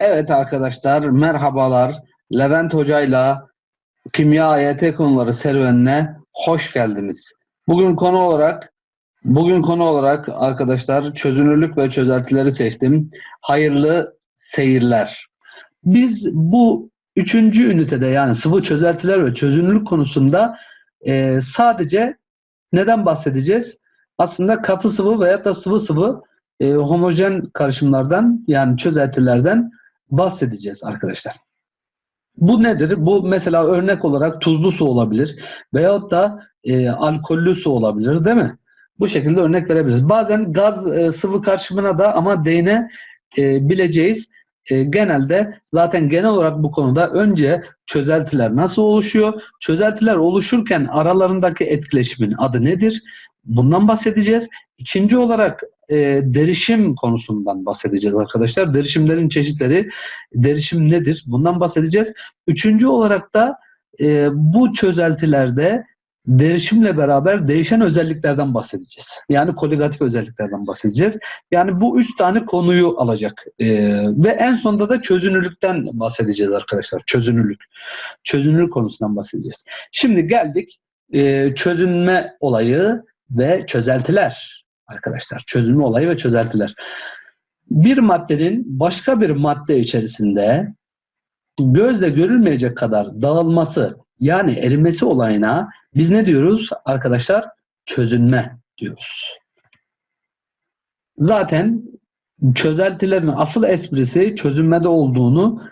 Evet arkadaşlar merhabalar. Levent Hoca'yla Kimya AYT konuları serüvenine hoş geldiniz. Bugün konu olarak bugün konu olarak arkadaşlar çözünürlük ve çözeltileri seçtim. Hayırlı seyirler. Biz bu üçüncü ünitede yani sıvı çözeltiler ve çözünürlük konusunda e, sadece neden bahsedeceğiz? Aslında katı sıvı veya da sıvı sıvı e, homojen karışımlardan yani çözeltilerden bahsedeceğiz arkadaşlar. Bu nedir? Bu mesela örnek olarak tuzlu su olabilir veyahut da e, alkollü su olabilir değil mi? Bu şekilde örnek verebiliriz. Bazen gaz e, sıvı karışımına da ama değine e, bileceğiz. E, genelde zaten genel olarak bu konuda önce çözeltiler nasıl oluşuyor? Çözeltiler oluşurken aralarındaki etkileşimin adı nedir? Bundan bahsedeceğiz. İkinci olarak e, derişim konusundan bahsedeceğiz arkadaşlar. Derişimlerin çeşitleri, derişim nedir? Bundan bahsedeceğiz. Üçüncü olarak da e, bu çözeltilerde derişimle beraber değişen özelliklerden bahsedeceğiz. Yani koligatif özelliklerden bahsedeceğiz. Yani bu üç tane konuyu alacak. E, ve en sonunda da çözünürlükten bahsedeceğiz arkadaşlar. Çözünürlük. Çözünürlük konusundan bahsedeceğiz. Şimdi geldik e, çözünme olayı ve çözeltiler arkadaşlar. Çözünme olayı ve çözeltiler. Bir maddenin başka bir madde içerisinde gözle görülmeyecek kadar dağılması yani erimesi olayına biz ne diyoruz arkadaşlar? Çözünme diyoruz. Zaten çözeltilerin asıl esprisi çözünmede olduğunu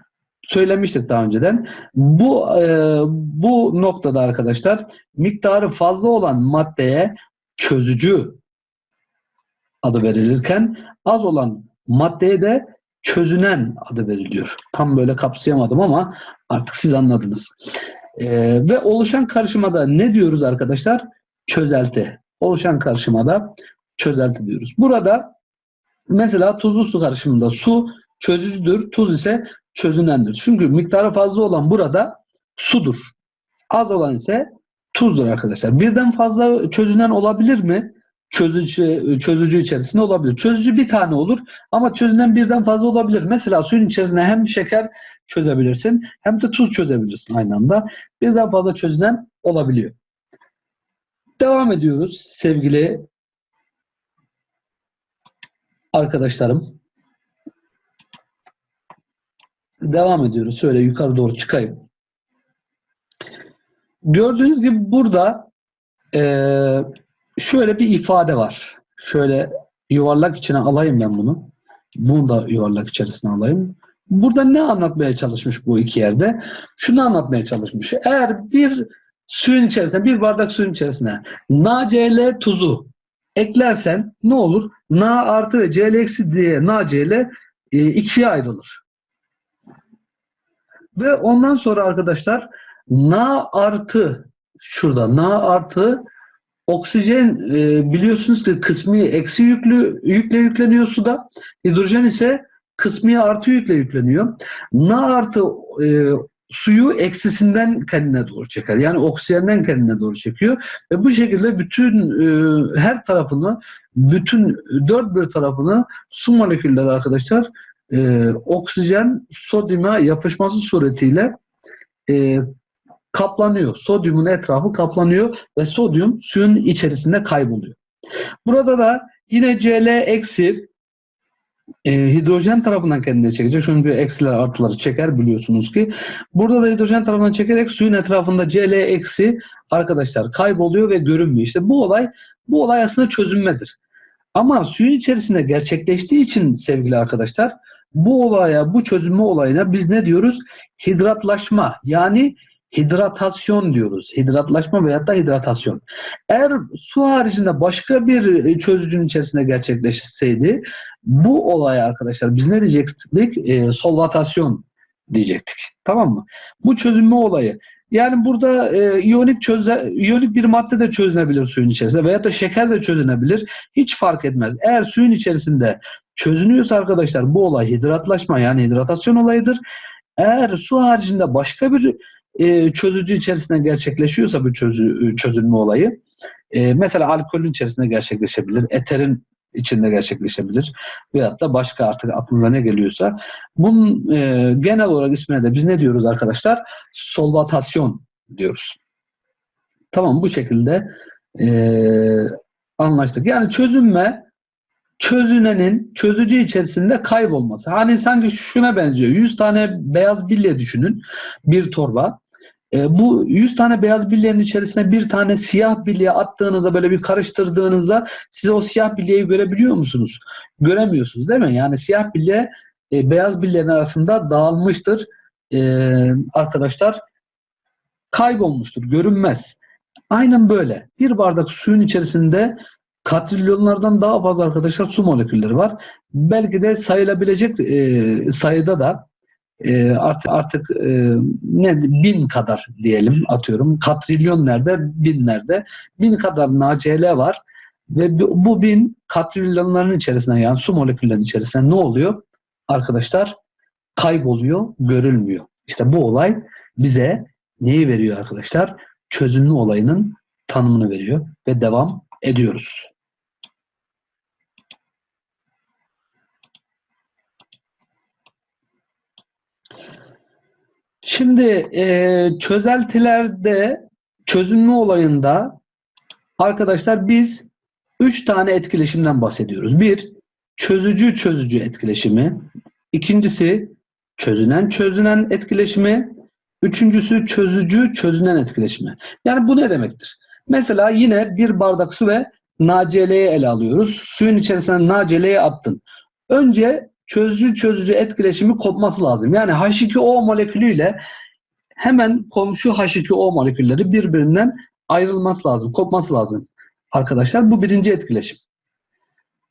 söylemiştik daha önceden. Bu e, bu noktada arkadaşlar miktarı fazla olan maddeye çözücü adı verilirken az olan maddeye de çözünen adı veriliyor. Tam böyle kapsayamadım ama artık siz anladınız. Ee, ve oluşan karışımada ne diyoruz arkadaşlar? Çözelti. Oluşan karışımada çözelti diyoruz. Burada mesela tuzlu su karışımında su çözücüdür, tuz ise çözünendir. Çünkü miktarı fazla olan burada sudur. Az olan ise tuzdur arkadaşlar. Birden fazla çözünen olabilir mi? Çözücü, çözücü içerisinde olabilir. Çözücü bir tane olur ama çözünen birden fazla olabilir. Mesela suyun içerisine hem şeker çözebilirsin hem de tuz çözebilirsin aynı anda. Birden fazla çözünen olabiliyor. Devam ediyoruz sevgili arkadaşlarım. Devam ediyoruz. Şöyle yukarı doğru çıkayım. Gördüğünüz gibi burada eee şöyle bir ifade var. Şöyle yuvarlak içine alayım ben bunu. Bunu da yuvarlak içerisine alayım. Burada ne anlatmaya çalışmış bu iki yerde? Şunu anlatmaya çalışmış. Eğer bir suyun içerisine, bir bardak suyun içerisine NaCl tuzu eklersen ne olur? Na artı ve Cl eksi diye NaCl e, ikiye ayrılır. Ve ondan sonra arkadaşlar Na artı şurada Na artı Oksijen e, biliyorsunuz ki kısmi eksi yüklü yükle yükleniyor suda. Hidrojen ise kısmi artı yükle yükleniyor. Na artı e, suyu eksisinden kendine doğru çeker. Yani oksijenden kendine doğru çekiyor. Ve bu şekilde bütün e, her tarafını, bütün dört bir tarafını su molekülleri arkadaşlar e, oksijen sodyuma yapışması suretiyle e, kaplanıyor. Sodyumun etrafı kaplanıyor ve sodyum suyun içerisinde kayboluyor. Burada da yine Cl eksi e, hidrojen tarafından kendine çekecek. Çünkü eksiler artıları çeker biliyorsunuz ki. Burada da hidrojen tarafından çekerek suyun etrafında Cl eksi arkadaşlar kayboluyor ve görünmüyor. İşte bu olay bu olay aslında çözünmedir. Ama suyun içerisinde gerçekleştiği için sevgili arkadaşlar bu olaya, bu çözünme olayına biz ne diyoruz? Hidratlaşma yani hidratasyon diyoruz. Hidratlaşma veya da hidratasyon. Eğer su haricinde başka bir e, çözücünün içerisinde gerçekleşseydi bu olay arkadaşlar biz ne diyecektik? E, solvatasyon diyecektik. Tamam mı? Bu çözünme olayı. Yani burada e, iyonik çöze, iyonik bir madde de çözünebilir suyun içerisinde veya da şeker de çözünebilir. Hiç fark etmez. Eğer suyun içerisinde çözünüyorsa arkadaşlar bu olay hidratlaşma yani hidratasyon olayıdır. Eğer su haricinde başka bir e, çözücü içerisinde gerçekleşiyorsa bu çözü, çözülme olayı e, mesela alkolün içerisinde gerçekleşebilir, eterin içinde gerçekleşebilir. Veyahut da başka artık aklınıza ne geliyorsa. Bunun e, genel olarak ismine de biz ne diyoruz arkadaşlar? Solvatasyon diyoruz. Tamam bu şekilde e, anlaştık. Yani çözünme çözünenin çözücü içerisinde kaybolması. Hani sanki şuna benziyor. 100 tane beyaz bilye düşünün. Bir torba. E, bu 100 tane beyaz bilyenin içerisine bir tane siyah bilye attığınızda böyle bir karıştırdığınızda siz o siyah bilyeyi görebiliyor musunuz? Göremiyorsunuz değil mi? Yani siyah bilye e, beyaz bilyenin arasında dağılmıştır. E, arkadaşlar kaybolmuştur. Görünmez. Aynen böyle. Bir bardak suyun içerisinde katrilyonlardan daha fazla arkadaşlar su molekülleri var. Belki de sayılabilecek e, sayıda da e, artık artık e, ne bin kadar diyelim atıyorum. Katrilyon nerede? Bin nerede? Bin kadar NaCl var ve bu, bin katrilyonların içerisinde yani su moleküllerinin içerisinde ne oluyor? Arkadaşlar kayboluyor, görülmüyor. İşte bu olay bize neyi veriyor arkadaşlar? Çözünme olayının tanımını veriyor ve devam ediyoruz. Şimdi e, çözeltilerde çözünme olayında arkadaşlar biz üç tane etkileşimden bahsediyoruz. Bir, çözücü çözücü etkileşimi. İkincisi çözünen çözünen etkileşimi. Üçüncüsü çözücü çözünen etkileşimi. Yani bu ne demektir? Mesela yine bir bardak su ve NaCl'yi ele alıyoruz. Suyun içerisine NaCl'yi attın. Önce çözücü çözücü etkileşimi kopması lazım. Yani H2O molekülüyle hemen komşu H2O molekülleri birbirinden ayrılması lazım, kopması lazım. Arkadaşlar bu birinci etkileşim.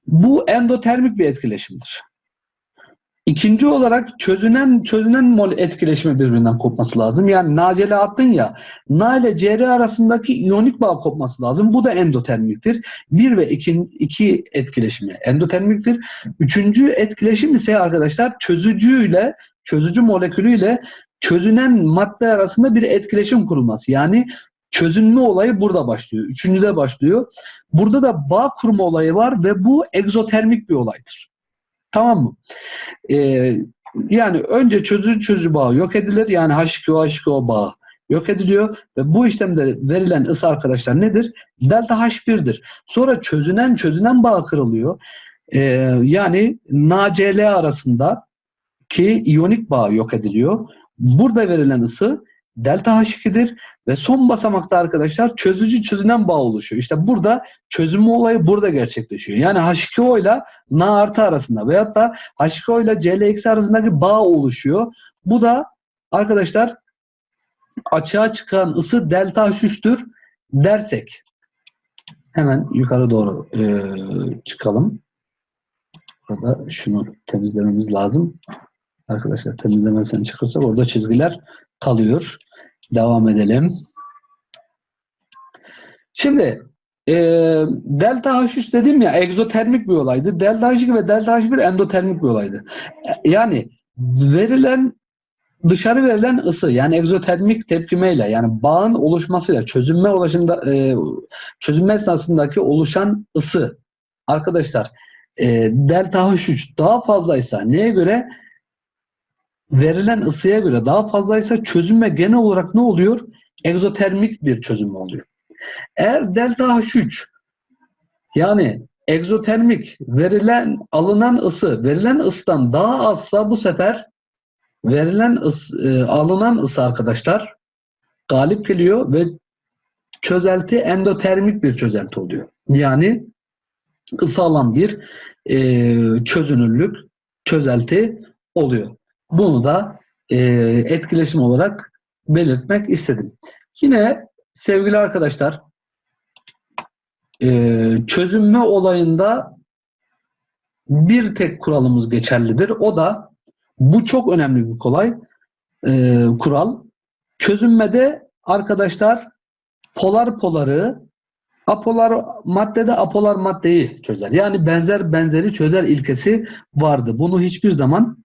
Bu endotermik bir etkileşimdir. İkinci olarak çözünen çözünen mol etkileşimi birbirinden kopması lazım. Yani NaCl attın ya, Na ile Cr arasındaki iyonik bağ kopması lazım. Bu da endotermiktir. Bir ve iki, iki etkileşimi endotermiktir. Üçüncü etkileşim ise arkadaşlar çözücüyle, çözücü molekülüyle çözünen madde arasında bir etkileşim kurulması. Yani çözünme olayı burada başlıyor. Üçüncüde başlıyor. Burada da bağ kurma olayı var ve bu egzotermik bir olaydır. Tamam mı? Ee, yani önce çözücü çözücü bağı yok edilir. Yani H2O H2O bağı yok ediliyor ve bu işlemde verilen ısı arkadaşlar nedir? Delta H1'dir. Sonra çözünen çözünen bağ kırılıyor. Ee, yani NaCl arasında ki iyonik bağ yok ediliyor. Burada verilen ısı delta H2'dir ve son basamakta arkadaşlar çözücü çözünen bağ oluşuyor. İşte burada çözünme olayı burada gerçekleşiyor. Yani H2O ile Na artı arasında veyahut da H2O ile Cl eksi arasındaki bağ oluşuyor. Bu da arkadaşlar açığa çıkan ısı delta H3'tür dersek hemen yukarı doğru e, çıkalım. Burada şunu temizlememiz lazım. Arkadaşlar temizlemezsen çıkırsak orada çizgiler kalıyor. Devam edelim. Şimdi e, delta H3 dedim ya egzotermik bir olaydı. Delta H2 ve delta H1 endotermik bir olaydı. E, Yani verilen dışarı verilen ısı yani egzotermik tepkimeyle yani bağın oluşmasıyla çözünme ulaşında e, çözünme esnasındaki oluşan ısı arkadaşlar e, delta H3 daha fazlaysa neye göre verilen ısıya göre daha fazlaysa çözünme genel olarak ne oluyor? Egzotermik bir çözünme oluyor. Eğer delta H3 yani egzotermik verilen alınan ısı verilen ısıdan daha azsa bu sefer verilen ısı, e, alınan ısı arkadaşlar galip geliyor ve çözelti endotermik bir çözelti oluyor. Yani ısı alan bir e, çözünürlük çözelti oluyor. Bunu da e, etkileşim olarak belirtmek istedim. Yine sevgili arkadaşlar e, çözünme olayında bir tek kuralımız geçerlidir. O da bu çok önemli bir kolay e, kural. Çözünmede arkadaşlar polar poları apolar maddede apolar maddeyi çözer. Yani benzer benzeri çözer ilkesi vardı. Bunu hiçbir zaman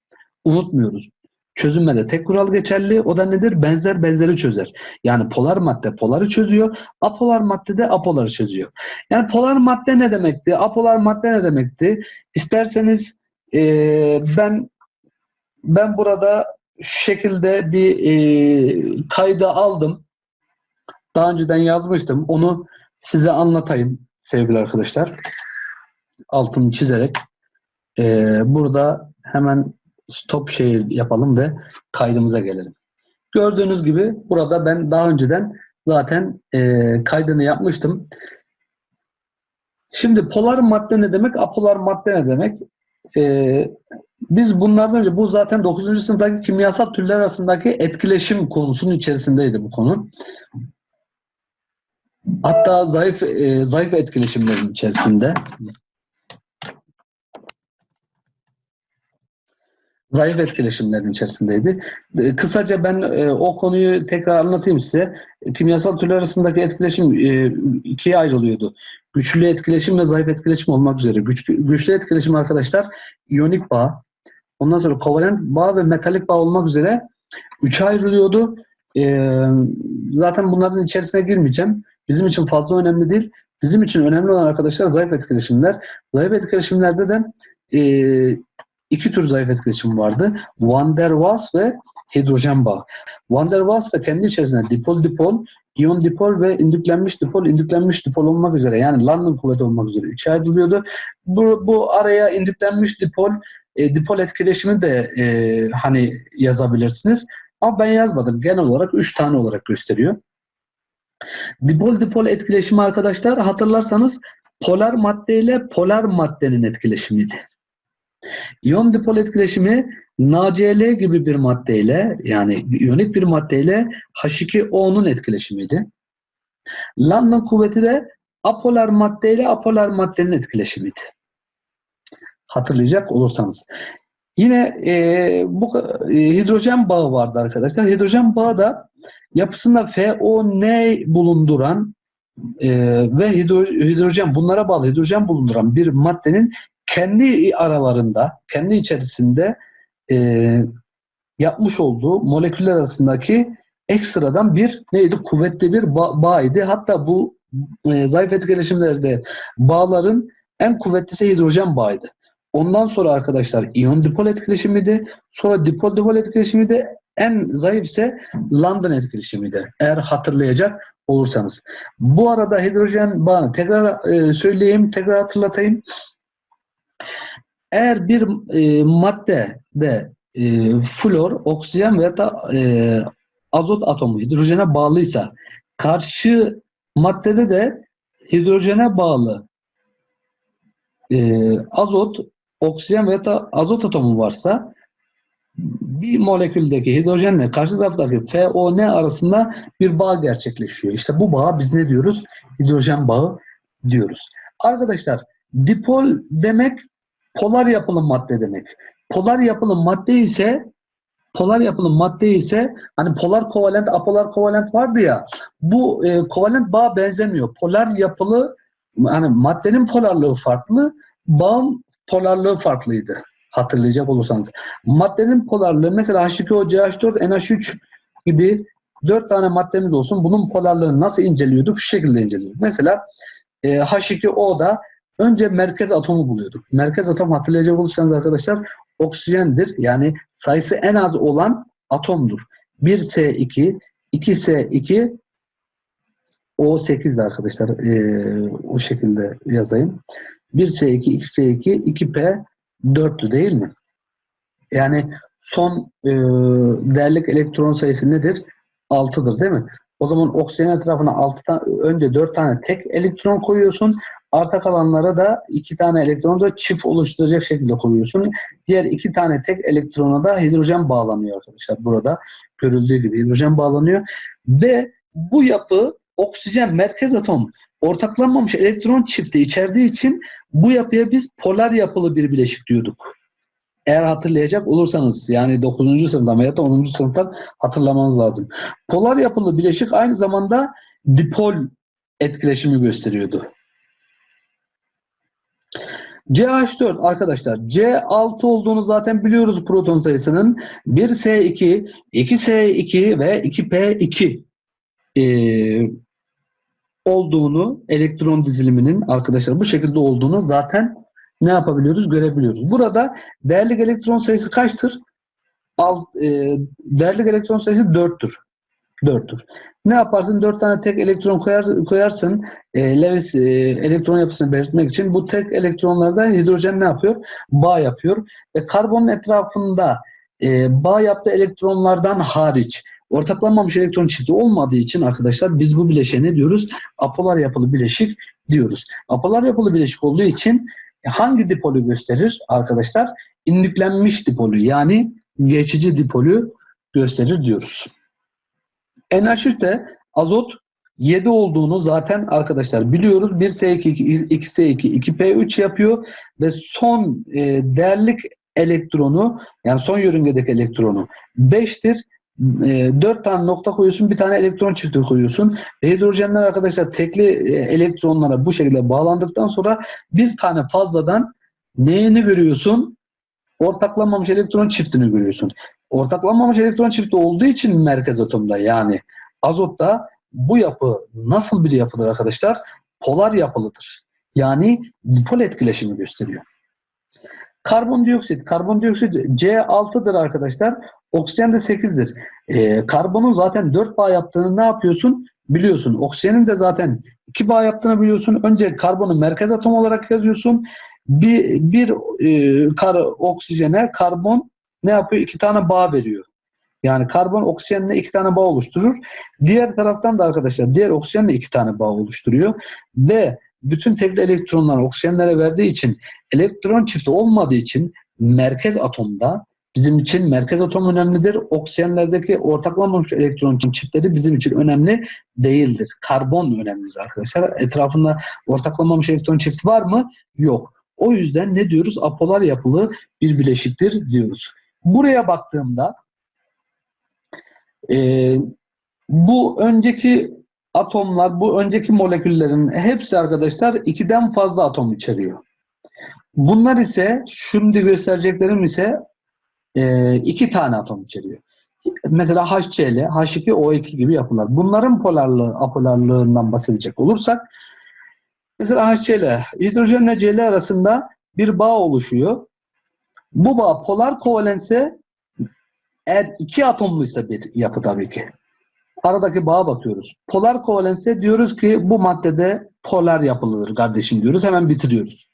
unutmuyoruz. Çözünmede tek kural geçerli. O da nedir? Benzer benzeri çözer. Yani polar madde poları çözüyor. Apolar madde de apoları çözüyor. Yani polar madde ne demekti? Apolar madde ne demekti? İsterseniz eee, ben ben burada şu şekilde bir eee kayda aldım. Daha önceden yazmıştım. Onu size anlatayım sevgili arkadaşlar. Altını çizerek. Eee, burada hemen stop şey yapalım ve kaydımıza gelelim. Gördüğünüz gibi burada ben daha önceden zaten eee, kaydını yapmıştım. Şimdi polar madde ne demek? Apolar madde ne demek? Eee, biz bunlardan önce bu zaten 9. sınıftaki kimyasal türler arasındaki etkileşim konusunun içerisindeydi bu konu. Hatta zayıf eee, zayıf etkileşimlerin içerisinde. Zayıf etkileşimlerin içerisindeydi. E, Kısaca ben e, o konuyu tekrar anlatayım size. Kimyasal türler arasındaki etkileşim e, ikiye ayrılıyordu. Güçlü etkileşim ve zayıf etkileşim olmak üzere. Güç, güçlü etkileşim arkadaşlar iyonik bağ, ondan sonra kovalent bağ ve metalik bağ olmak üzere üçe ayrılıyordu. E, zaten bunların içerisine girmeyeceğim. Bizim için fazla önemli değil. Bizim için önemli olan arkadaşlar zayıf etkileşimler. Zayıf etkileşimlerde de e, iki tür zayıf etkileşim vardı. Van der Waals ve hidrojen bağı. Van der Waals da kendi içerisinde dipol dipol, iyon dipol ve indüklenmiş dipol, indüklenmiş dipol olmak üzere yani London kuvveti olmak üzere üçe ayrılıyordu. Bu, bu araya indüklenmiş dipol, e, dipol etkileşimi de e, hani yazabilirsiniz. Ama ben yazmadım. Genel olarak üç tane olarak gösteriyor. Dipol dipol etkileşimi arkadaşlar hatırlarsanız polar madde ile polar maddenin etkileşimiydi. İyon dipol etkileşimi NaCl gibi bir maddeyle yani iyonik bir maddeyle H2O'nun etkileşimiydi. London kuvveti de apolar maddeyle apolar maddenin etkileşimiydi. Hatırlayacak olursanız. Yine e, bu e, hidrojen bağı vardı arkadaşlar. Hidrojen bağı da yapısında FON bulunduran e, ve hidro, hidrojen bunlara bağlı hidrojen bulunduran bir maddenin kendi aralarında, kendi içerisinde e, yapmış olduğu moleküller arasındaki ekstradan bir neydi? Kuvvetli bir ba- bağıydı. Hatta bu e, zayıf etkileşimlerde bağların en kuvvetlisi hidrojen bağıydı. Ondan sonra arkadaşlar iyon dipol etkileşimiydi. Sonra dipol dipol etkileşimiydi. En zayıf ise London etkileşimiydi. Eğer hatırlayacak olursanız. Bu arada hidrojen bağını tekrar e, söyleyeyim, tekrar hatırlatayım. Eğer bir e, maddede e, flor, oksijen veya da e, azot atomu hidrojene bağlıysa karşı maddede de hidrojene bağlı e, azot, oksijen veya da azot atomu varsa bir moleküldeki hidrojenle karşı taraftaki FON arasında bir bağ gerçekleşiyor. İşte bu bağa biz ne diyoruz? Hidrojen bağı diyoruz. Arkadaşlar dipol demek polar yapılı madde demek. Polar yapılı madde ise polar yapılı madde ise hani polar kovalent, apolar kovalent vardı ya bu e, kovalent bağ benzemiyor. Polar yapılı hani maddenin polarlığı farklı, bağın polarlığı farklıydı. Hatırlayacak olursanız. Maddenin polarlığı mesela H2O, CH4, NH3 gibi dört tane maddemiz olsun. Bunun polarlığını nasıl inceliyorduk? Şu şekilde inceliyorduk. Mesela e, H2O'da önce merkez atomu buluyorduk. Merkez atom hatırlayacak olursanız arkadaşlar oksijendir. Yani sayısı en az olan atomdur. 1S2, 2S2, O8'de arkadaşlar. E, o şekilde yazayım. 1S2, 2S2, 2P 4'tü değil mi? Yani son e, değerlik elektron sayısı nedir? 6'dır değil mi? O zaman oksijen etrafına 6 tane, önce 4 tane tek elektron koyuyorsun. Arta kalanlara da 2 tane elektron da çift oluşturacak şekilde koyuyorsun. Diğer 2 tane tek elektrona da hidrojen bağlanıyor arkadaşlar. Burada görüldüğü gibi hidrojen bağlanıyor. Ve bu yapı oksijen merkez atom ortaklanmamış elektron çifti içerdiği için bu yapıya biz polar yapılı bir bileşik diyorduk. Eğer hatırlayacak olursanız yani 9. sınıftan veya da 10. sınıftan hatırlamanız lazım. Polar yapılı bileşik aynı zamanda dipol etkileşimi gösteriyordu. CH4 arkadaşlar C6 olduğunu zaten biliyoruz proton sayısının 1S2, 2S2 ve 2P2 ee, olduğunu elektron diziliminin arkadaşlar bu şekilde olduğunu zaten ne yapabiliyoruz görebiliyoruz. Burada değerlik elektron sayısı kaçtır? Alt, e, değerlik elektron sayısı 4'tür. 4'tür. Ne yaparsın? 4 tane tek elektron koyar, koyarsın. E, Lewis e, elektron yapısını belirtmek için bu tek elektronlarda hidrojen ne yapıyor? Bağ yapıyor. Ve karbonun etrafında e, bağ yaptığı elektronlardan hariç ortaklanmamış elektron çifti olmadığı için arkadaşlar biz bu bileşiğe ne diyoruz? Apolar yapılı bileşik diyoruz. Apolar yapılı bileşik olduğu için hangi dipolü gösterir arkadaşlar? İndüklenmiş dipolü yani geçici dipolü gösterir diyoruz. NH3 de azot 7 olduğunu zaten arkadaşlar biliyoruz. 1S2, 2S2, 2P3 yapıyor ve son e, değerlik elektronu yani son yörüngedeki elektronu 5'tir. E, 4 tane nokta koyuyorsun, bir tane elektron çifti koyuyorsun. Hidrojenler arkadaşlar tekli e, elektronlara bu şekilde bağlandıktan sonra bir tane fazladan neyini görüyorsun? Ortaklanmamış elektron çiftini görüyorsun. Ortaklanmamış elektron çifti olduğu için merkez atomda yani azotta bu yapı nasıl bir yapıdır arkadaşlar? Polar yapılıdır. Yani dipol etkileşimi gösteriyor. Karbondioksit. Karbondioksit C6'dır arkadaşlar. Oksijen de 8'dir. Ee, karbonun zaten 4 bağ yaptığını ne yapıyorsun? Biliyorsun. Oksijenin de zaten 2 bağ yaptığını biliyorsun. Önce karbonu merkez atom olarak yazıyorsun. Bir, bir e, kar, oksijene karbon ne yapıyor? İki tane bağ veriyor. Yani karbon oksijenle iki tane bağ oluşturur. Diğer taraftan da arkadaşlar diğer oksijenle iki tane bağ oluşturuyor. Ve bütün tekli elektronlar oksijenlere verdiği için elektron çifti olmadığı için merkez atomda bizim için merkez atom önemlidir. Oksijenlerdeki ortaklanmamış elektron çiftleri bizim için önemli değildir. Karbon önemlidir arkadaşlar. Etrafında ortaklanmamış elektron çifti var mı? Yok. O yüzden ne diyoruz? Apolar yapılı bir bileşiktir diyoruz. Buraya baktığımda e, bu önceki atomlar, bu önceki moleküllerin hepsi arkadaşlar ikiden fazla atom içeriyor. Bunlar ise şimdi göstereceklerim ise e, iki tane atom içeriyor. Mesela HCl, H2O2 gibi yapılar. Bunların polarlığı, apolarlığından bahsedecek olursak mesela HCl, hidrojenle Cl arasında bir bağ oluşuyor. Bu bağ polar kovalense eğer iki atomluysa bir yapı tabii ki. Aradaki bağa bakıyoruz. Polar kovalense diyoruz ki bu maddede polar yapılıdır kardeşim diyoruz. Hemen bitiriyoruz.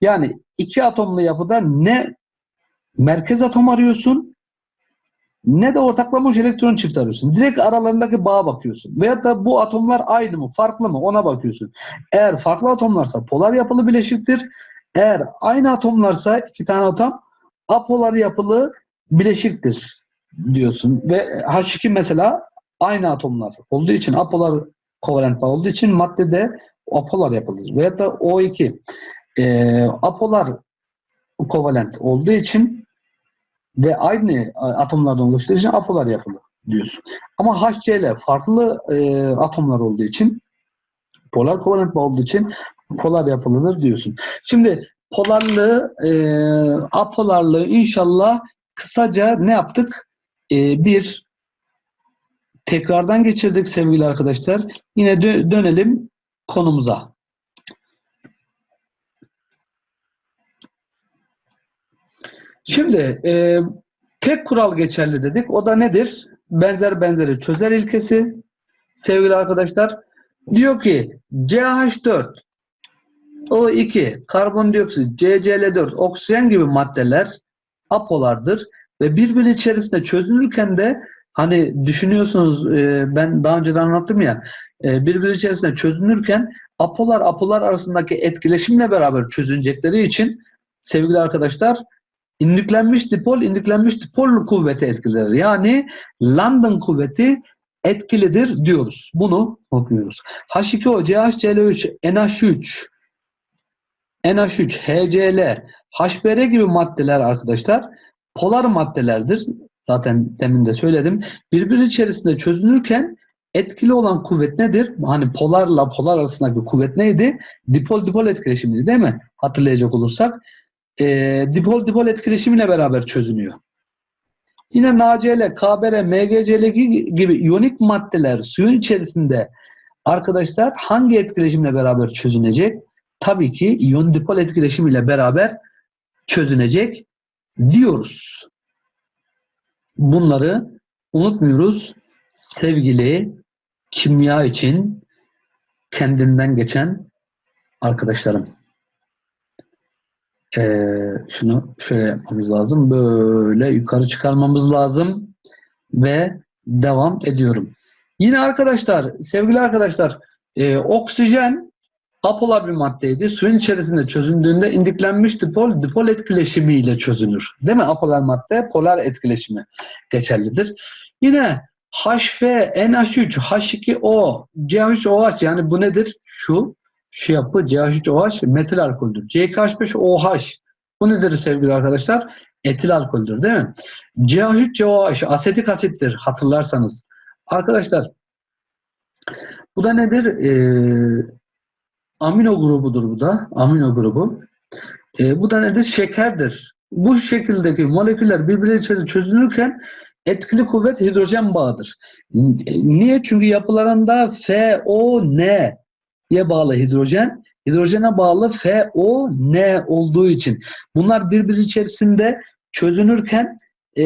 Yani iki atomlu yapıda ne merkez atom arıyorsun ne de ortaklamış elektron çift arıyorsun. Direkt aralarındaki bağa bakıyorsun. Veyahut da bu atomlar aynı mı, farklı mı ona bakıyorsun. Eğer farklı atomlarsa polar yapılı bileşiktir. Eğer aynı atomlarsa iki tane atom apolar yapılı bileşiktir diyorsun. Ve H2 mesela aynı atomlar olduğu için apolar kovalent olduğu için maddede apolar yapılır. Veyahut da O2 e, apolar kovalent olduğu için ve aynı atomlardan oluştuğu için apolar yapılır diyorsun. Ama HCl farklı e, atomlar olduğu için polar kovalent olduğu için polar yapılır diyorsun. Şimdi polarlığı, e, apolarlığı inşallah kısaca ne yaptık? Ee, bir tekrardan geçirdik sevgili arkadaşlar. Yine dö- dönelim konumuza. Şimdi e, tek kural geçerli dedik. O da nedir? Benzer benzeri çözer ilkesi. Sevgili arkadaşlar diyor ki CH4 O2 karbondioksit CCl4 oksijen gibi maddeler apolardır ve birbiri içerisinde çözünürken de hani düşünüyorsunuz e, ben daha önceden anlattım ya e, birbiri içerisinde çözünürken apolar apolar arasındaki etkileşimle beraber çözünecekleri için sevgili arkadaşlar indüklenmiş dipol indüklenmiş dipol kuvveti etkilidir. Yani London kuvveti etkilidir diyoruz. Bunu okuyoruz. H2O, CHCl3, NH3, NH3, HCl, HBr gibi maddeler arkadaşlar polar maddelerdir. Zaten demin de söyledim. Birbiri içerisinde çözünürken etkili olan kuvvet nedir? Hani polarla polar arasındaki kuvvet neydi? Dipol dipol etkileşimiydi değil mi? Hatırlayacak olursak. Ee, dipol dipol etkileşimiyle beraber çözünüyor. Yine NaCl, KBr, MgCl gibi iyonik maddeler suyun içerisinde arkadaşlar hangi etkileşimle beraber çözünecek? Tabii ki iyon dipol etkileşimiyle beraber çözünecek diyoruz. Bunları unutmuyoruz sevgili kimya için kendinden geçen arkadaşlarım. Ee, şunu şöyle yapmamız lazım. Böyle yukarı çıkarmamız lazım ve devam ediyorum. Yine arkadaşlar, sevgili arkadaşlar, e, oksijen apolar bir maddeydi. Suyun içerisinde çözündüğünde indiklenmiş dipol, dipol etkileşimiyle çözünür. Değil mi? Apolar madde polar etkileşimi geçerlidir. Yine HF, NH3, H2O, CH3OH yani bu nedir? Şu, şu yapı CH3OH metil alkoldür. CH5OH bu nedir sevgili arkadaşlar? Etil alkoldür değil mi? CH3COH asetik asittir hatırlarsanız. Arkadaşlar bu da nedir? Ee, amino grubudur bu da. Amino grubu. Ee, bu da nedir? Şekerdir. Bu şekildeki moleküller birbirleriyle çözünürken etkili kuvvet hidrojen bağıdır. Niye? Çünkü yapılarında FON'ye bağlı hidrojen, hidrojene bağlı FON olduğu için. Bunlar birbiri içerisinde çözünürken e,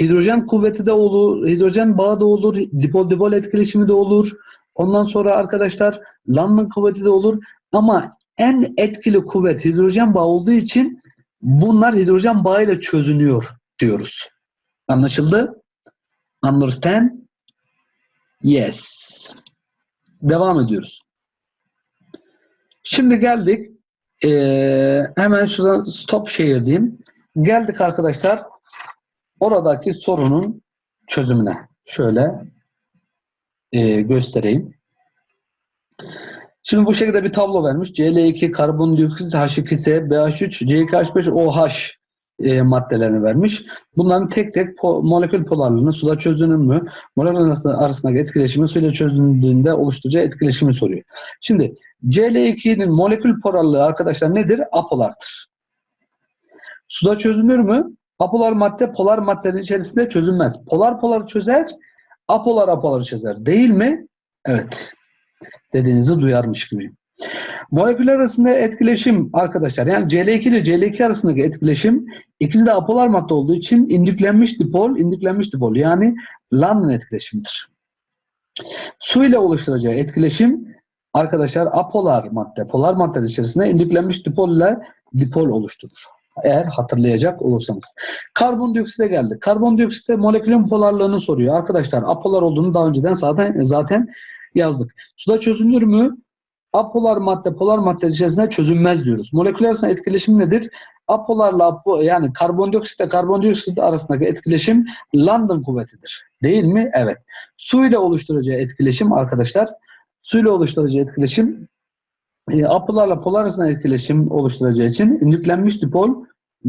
hidrojen kuvveti de olur, hidrojen bağı da olur, dipol dipol etkileşimi de olur. Ondan sonra arkadaşlar London kuvveti de olur. Ama en etkili kuvvet hidrojen bağı olduğu için bunlar hidrojen bağıyla çözünüyor diyoruz. Anlaşıldı? Understand? Yes. Devam ediyoruz. Şimdi geldik. Ee, hemen şuradan stop share diyeyim. Geldik arkadaşlar. Oradaki sorunun çözümüne. Şöyle e, göstereyim. Şimdi bu şekilde bir tablo vermiş. Cl2, karbondioksit, H2S, BH3, CH5OH e, maddelerini vermiş. Bunların tek tek po molekül polarlığını suda çözünür mü? Molekül arasındaki etkileşimi suyla çözüldüğünde oluşturacağı etkileşimi soruyor. Şimdi Cl2'nin molekül polarlığı arkadaşlar nedir? Apolardır. Suda çözünür mü? Apolar madde polar maddelerin içerisinde çözünmez. Polar polar çözer, apolar apolar çözer. Değil mi? Evet. Dediğinizi duyarmış gibi. Moleküller arasında etkileşim arkadaşlar yani Cl2 ile Cl2 arasındaki etkileşim ikisi de apolar madde olduğu için indüklenmiş dipol, indüklenmiş dipol yani London etkileşimidir. Su ile oluşturacağı etkileşim arkadaşlar apolar madde, polar madde içerisinde indüklenmiş dipol ile dipol oluşturur. Eğer hatırlayacak olursanız. Karbondioksite geldik. Karbondioksite molekülün polarlığını soruyor. Arkadaşlar apolar olduğunu daha önceden zaten zaten yazdık. Suda çözünür mü? apolar madde polar madde içerisinde çözünmez diyoruz. Moleküler etkileşim nedir? Apolarla apo, yani karbondioksitle karbondioksit arasındaki etkileşim London kuvvetidir. Değil mi? Evet. Su ile oluşturacağı etkileşim arkadaşlar su ile oluşturacağı etkileşim e, apolarla polar arasında etkileşim oluşturacağı için indüklenmiş dipol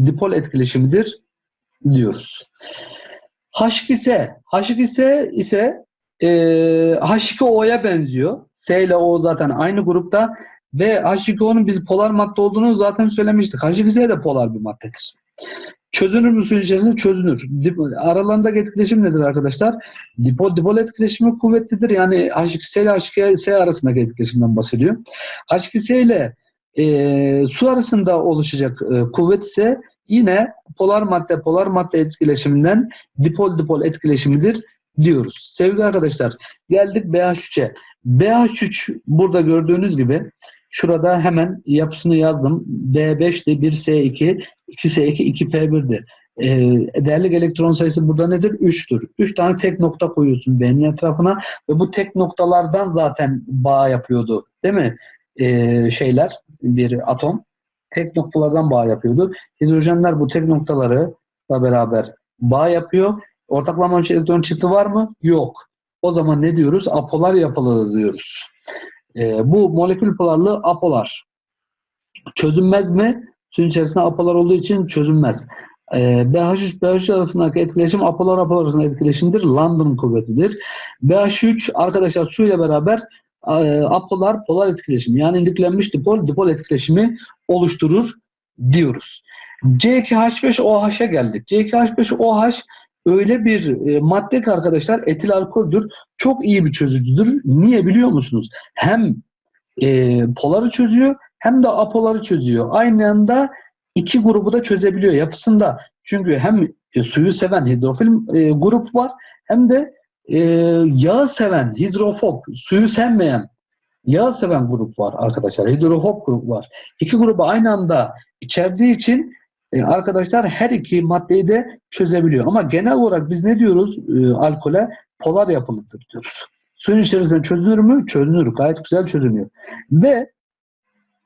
dipol etkileşimidir diyoruz. H2S H2S ise e, H2O'ya benziyor. S ile O zaten aynı grupta ve H2O'nun biz polar madde olduğunu zaten söylemiştik. H2S de polar bir maddedir. Çözünür mü suyun içerisinde? Çözünür. Dip, aralarındaki etkileşim nedir arkadaşlar? Dipol dipol etkileşimi kuvvetlidir. Yani H2S ile H2S arasındaki etkileşimden bahsediyor. H2S ile e, su arasında oluşacak e, kuvvet ise yine polar madde polar madde etkileşiminden dipol dipol etkileşimidir diyoruz. Sevgili arkadaşlar geldik BH3'e. BH3 burada gördüğünüz gibi şurada hemen yapısını yazdım. B5'ti, 1S2, 2S2, 2P1'di. Ee, değerlik elektron sayısı burada nedir? 3'tür. 3 tane tek nokta koyuyorsun B'nin etrafına ve bu tek noktalardan zaten bağ yapıyordu. Değil mi? Ee, şeyler, bir atom. Tek noktalardan bağ yapıyordu. Hidrojenler bu tek noktaları da beraber bağ yapıyor. Ortaklanmamış elektron çifti var mı? Yok. O zaman ne diyoruz? Apolar yapılı diyoruz. E, bu molekül polarlığı apolar. Çözünmez mi? Suyun içerisinde apolar olduğu için çözünmez. e, BH3 BH3 arasındaki etkileşim apolar apolar arasındaki etkileşimdir. London kuvvetidir. BH3 arkadaşlar su ile beraber e, apolar polar etkileşimi yani diklenmiş dipol dipol etkileşimi oluşturur diyoruz. C2H5OH'a geldik. C2H5OH öyle bir e, madde ki arkadaşlar etil alkoldür. Çok iyi bir çözücüdür. Niye biliyor musunuz? Hem e, poları çözüyor hem de apoları çözüyor. Aynı anda iki grubu da çözebiliyor yapısında. Çünkü hem e, suyu seven hidrofil e, grup var hem de e, yağı seven hidrofob, suyu sevmeyen yağı seven grup var arkadaşlar. Hidrofob grup var. İki grubu aynı anda içerdiği için e, arkadaşlar her iki maddeyi de çözebiliyor. Ama genel olarak biz ne diyoruz e, alkole? Polar yapılıdır diyoruz. Suyun içerisinde çözünür mü? Çözünür. Gayet güzel çözünüyor. Ve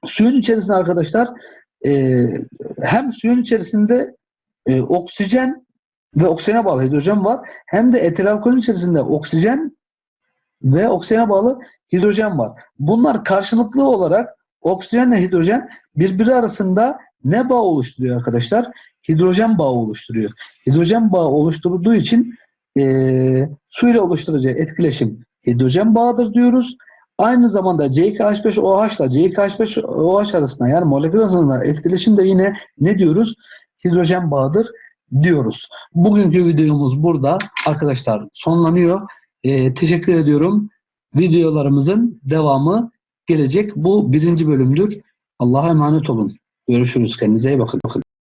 suyun içerisinde arkadaşlar e, hem suyun içerisinde e, oksijen ve oksijene bağlı hidrojen var. Hem de etil alkolün içerisinde oksijen ve oksijene bağlı hidrojen var. Bunlar karşılıklı olarak oksijenle hidrojen birbiri arasında ne bağ oluşturuyor arkadaşlar? Hidrojen bağı oluşturuyor. Hidrojen bağı oluşturduğu için e, su ile oluşturacağı etkileşim hidrojen bağıdır diyoruz. Aynı zamanda C2H5OH ile C2H5OH arasında yani molekül arasında etkileşim de yine ne diyoruz? Hidrojen bağıdır diyoruz. Bugünkü videomuz burada arkadaşlar sonlanıyor. Ee, teşekkür ediyorum. Videolarımızın devamı gelecek. Bu birinci bölümdür. Allah'a emanet olun. Görüşürüz. Kendinize iyi bakın. bakın.